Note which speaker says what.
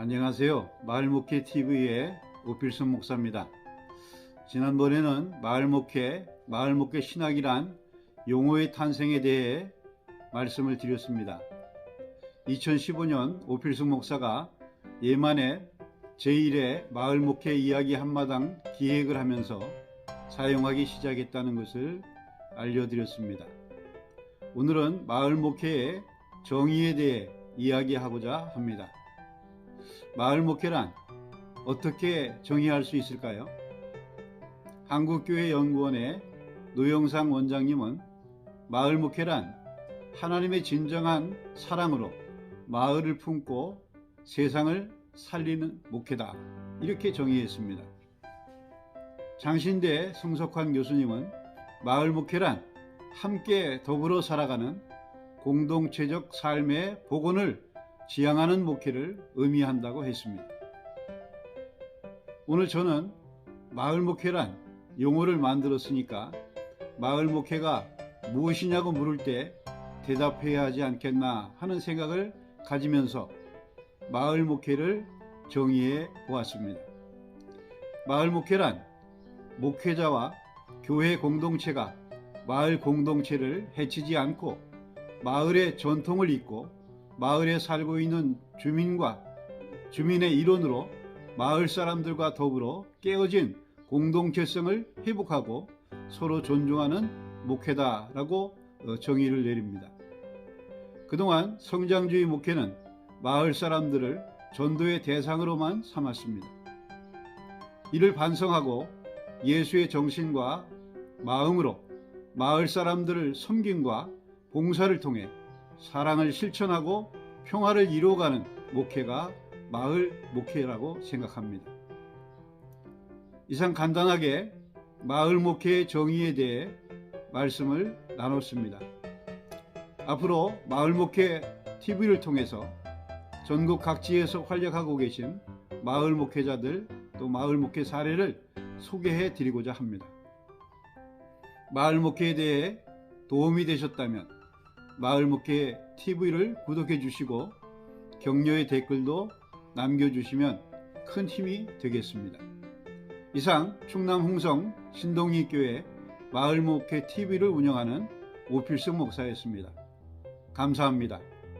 Speaker 1: 안녕하세요. 마을목회 TV의 오필순 목사입니다. 지난번에는 마을목회, 마을목회 신학이란 용어의 탄생에 대해 말씀을 드렸습니다. 2015년 오필순 목사가 예만의 제1회 마을목회 이야기 한마당 기획을 하면서 사용하기 시작했다는 것을 알려드렸습니다. 오늘은 마을목회의 정의에 대해 이야기하고자 합니다. 마을 목회란 어떻게 정의할 수 있을까요? 한국교회연구원의 노영상 원장님은 마을 목회란 하나님의 진정한 사랑으로 마을을 품고 세상을 살리는 목회다. 이렇게 정의했습니다. 장신대 성석환 교수님은 마을 목회란 함께 더불어 살아가는 공동체적 삶의 복원을 지향하는 목회를 의미한다고 했습니다. 오늘 저는 마을 목회란 용어를 만들었으니까 마을 목회가 무엇이냐고 물을 때 대답해야 하지 않겠나 하는 생각을 가지면서 마을 목회를 정의해 보았습니다. 마을 목회란 목회자와 교회 공동체가 마을 공동체를 해치지 않고 마을의 전통을 잇고 마을에 살고 있는 주민과 주민의 일원으로 마을 사람들과 더불어 깨어진 공동체성을 회복하고 서로 존중하는 목회다라고 어, 정의를 내립니다. 그동안 성장주의 목회는 마을 사람들을 전도의 대상으로만 삼았습니다. 이를 반성하고 예수의 정신과 마음으로 마을 사람들을 섬김과 봉사를 통해 사랑을 실천하고 평화를 이루어가는 목회가 마을 목회라고 생각합니다. 이상 간단하게 마을 목회의 정의에 대해 말씀을 나눴습니다. 앞으로 마을 목회 TV를 통해서 전국 각지에서 활약하고 계신 마을 목회자들 또 마을 목회 사례를 소개해 드리고자 합니다. 마을 목회에 대해 도움이 되셨다면 마을 목회 TV를 구독해 주시고 격려의 댓글도 남겨주시면 큰 힘이 되겠습니다. 이상 충남 홍성 신동리교회 마을 목회 TV를 운영하는 오필승 목사였습니다. 감사합니다.